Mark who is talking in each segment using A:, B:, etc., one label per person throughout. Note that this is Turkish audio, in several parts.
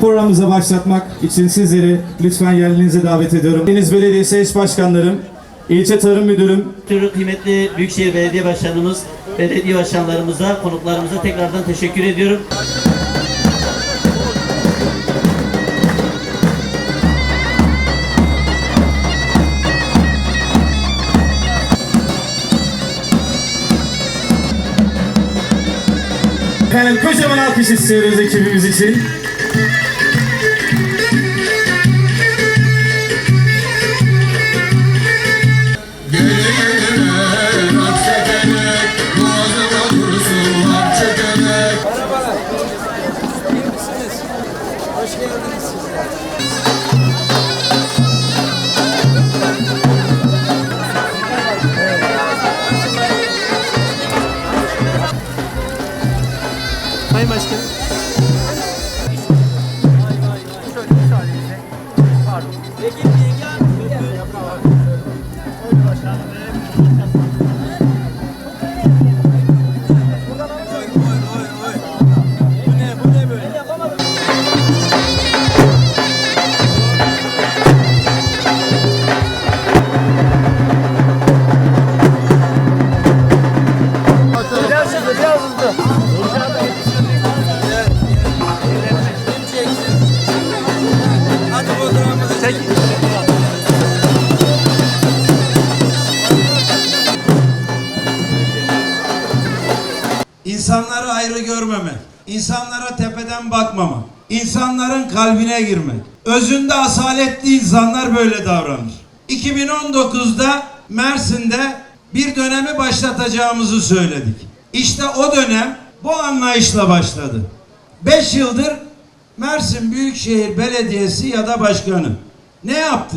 A: Programımıza başlatmak için sizleri lütfen yerlerinize davet ediyorum. Deniz Belediyesi Eş Başkanlarım, İlçe Tarım Müdürüm,
B: Türk kıymetli Büyükşehir Belediye Başkanımız, belediye başkanlarımıza, konuklarımıza tekrardan teşekkür ediyorum.
A: efendim kocaman alkış istiyoruz ekibimiz için.
C: İnsanları ayrı görmeme, insanlara tepeden bakmama, insanların kalbine girmek. Özünde asaletli insanlar böyle davranır. 2019'da Mersin'de bir dönemi başlatacağımızı söyledik. İşte o dönem bu anlayışla başladı. 5 yıldır Mersin Büyükşehir Belediyesi ya da başkanı ne yaptı?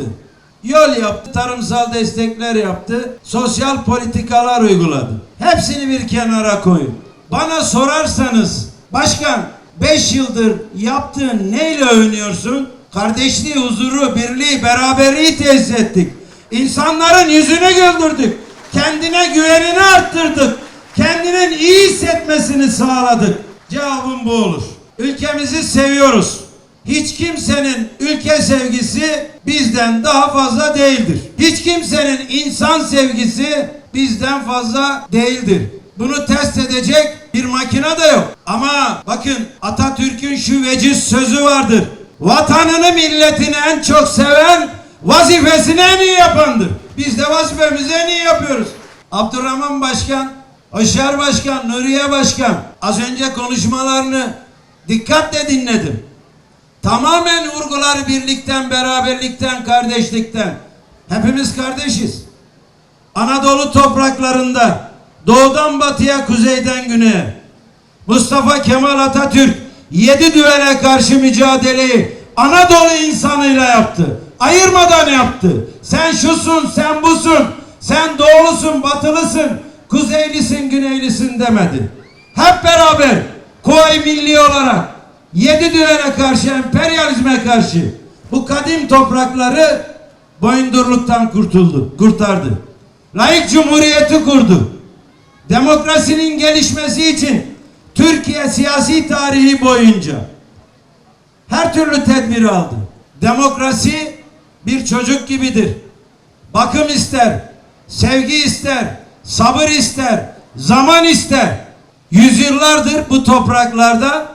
C: Yol yaptı, tarımsal destekler yaptı, sosyal politikalar uyguladı. Hepsini bir kenara koyun. Bana sorarsanız başkan 5 yıldır yaptığın neyle övünüyorsun? Kardeşliği, huzuru, birliği, beraberliği tesis ettik. İnsanların yüzünü güldürdük. Kendine güvenini arttırdık. Kendinin iyi hissetmesini sağladık. Cevabım bu olur. Ülkemizi seviyoruz. Hiç kimsenin ülke sevgisi bizden daha fazla değildir. Hiç kimsenin insan sevgisi bizden fazla değildir. Bunu test edecek bir makine de yok. Ama bakın Atatürk'ün şu veciz sözü vardır. Vatanını milletini en çok seven vazifesini en iyi yapandır. Biz de vazifemizi en iyi yapıyoruz. Abdurrahman Başkan, Hoşer Başkan, Nuriye Başkan az önce konuşmalarını dikkatle dinledim. Tamamen vurgular birlikten, beraberlikten, kardeşlikten. Hepimiz kardeşiz. Anadolu topraklarında doğudan batıya, kuzeyden güneye Mustafa Kemal Atatürk yedi düvele karşı mücadeleyi Anadolu insanıyla yaptı. Ayırmadan yaptı. Sen şusun, sen busun, sen doğulusun, batılısın, kuzeylisin, güneylisin demedi. Hep beraber Kuvayi Milli olarak yedi düvele karşı, emperyalizme karşı bu kadim toprakları boyundurluktan kurtuldu, kurtardı. Layık Cumhuriyeti kurdu. Demokrasinin gelişmesi için Türkiye siyasi tarihi boyunca her türlü tedbiri aldı. Demokrasi bir çocuk gibidir. Bakım ister, sevgi ister, sabır ister, zaman ister. Yüzyıllardır bu topraklarda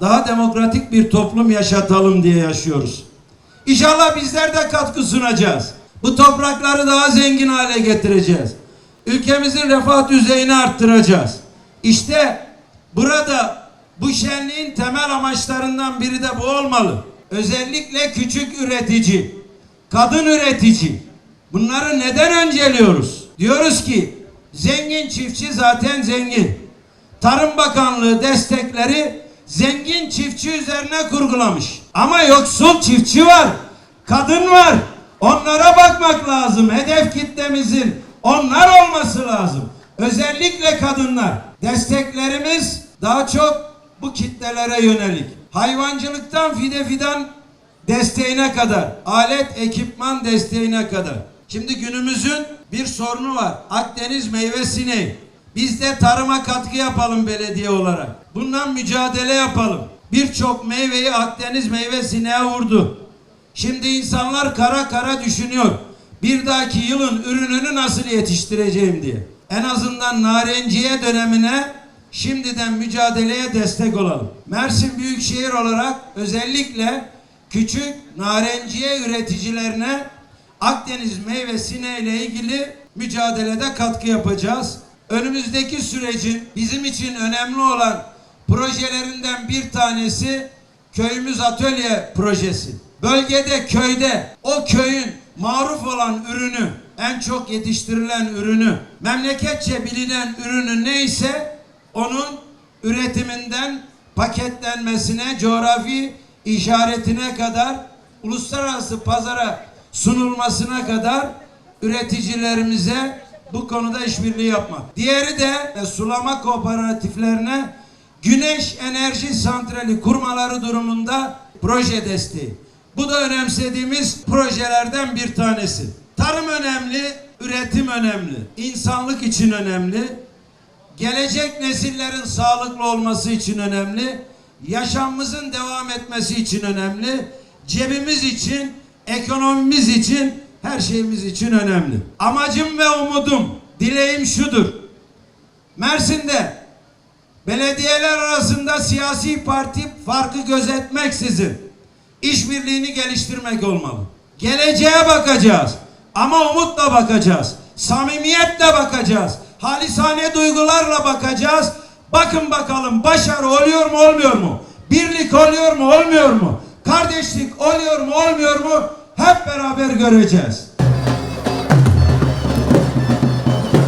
C: daha demokratik bir toplum yaşatalım diye yaşıyoruz. İnşallah bizler de katkı sunacağız. Bu toprakları daha zengin hale getireceğiz. Ülkemizin refah düzeyini arttıracağız. İşte burada bu şenliğin temel amaçlarından biri de bu olmalı. Özellikle küçük üretici, kadın üretici. Bunları neden önceliyoruz? Diyoruz ki zengin çiftçi zaten zengin. Tarım Bakanlığı destekleri zengin çiftçi üzerine kurgulamış. Ama yoksul çiftçi var, kadın var. Onlara bakmak lazım. Hedef kitlemizin onlar olması lazım. Özellikle kadınlar. Desteklerimiz daha çok bu kitlelere yönelik. Hayvancılıktan fide fidan desteğine kadar, alet ekipman desteğine kadar. Şimdi günümüzün bir sorunu var. Akdeniz meyve sineği. Biz de tarıma katkı yapalım belediye olarak. Bundan mücadele yapalım. birçok meyveyi Akdeniz meyve sineğe vurdu. Şimdi insanlar kara kara düşünüyor. Bir dahaki yılın ürününü nasıl yetiştireceğim diye. En azından narenciye dönemine şimdiden mücadeleye destek olalım. Mersin Büyükşehir olarak özellikle küçük narenciye üreticilerine Akdeniz meyvesine ile ilgili mücadelede katkı yapacağız. Önümüzdeki sürecin bizim için önemli olan projelerinden bir tanesi köyümüz atölye projesi. Bölgede köyde o köyün maruf olan ürünü en çok yetiştirilen ürünü memleketçe bilinen ürünü neyse onun üretiminden paketlenmesine coğrafi işaretine kadar uluslararası pazara sunulmasına kadar üreticilerimize bu konuda işbirliği yapmak. Diğeri de e, sulama kooperatiflerine güneş enerji santrali kurmaları durumunda proje desteği. Bu da önemsediğimiz projelerden bir tanesi. Tarım önemli, üretim önemli, insanlık için önemli, gelecek nesillerin sağlıklı olması için önemli, yaşamımızın devam etmesi için önemli, cebimiz için, ekonomimiz için, her şeyimiz için önemli. Amacım ve umudum, dileğim şudur. Mersin'de belediyeler arasında siyasi parti farkı gözetmeksizin işbirliğini geliştirmek olmalı. Geleceğe bakacağız ama umutla bakacağız. Samimiyetle bakacağız. Halisane duygularla bakacağız. Bakın bakalım başarı oluyor mu olmuyor mu? Birlik oluyor mu olmuyor mu? Kardeşlik oluyor mu olmuyor mu? Hep beraber göreceğiz.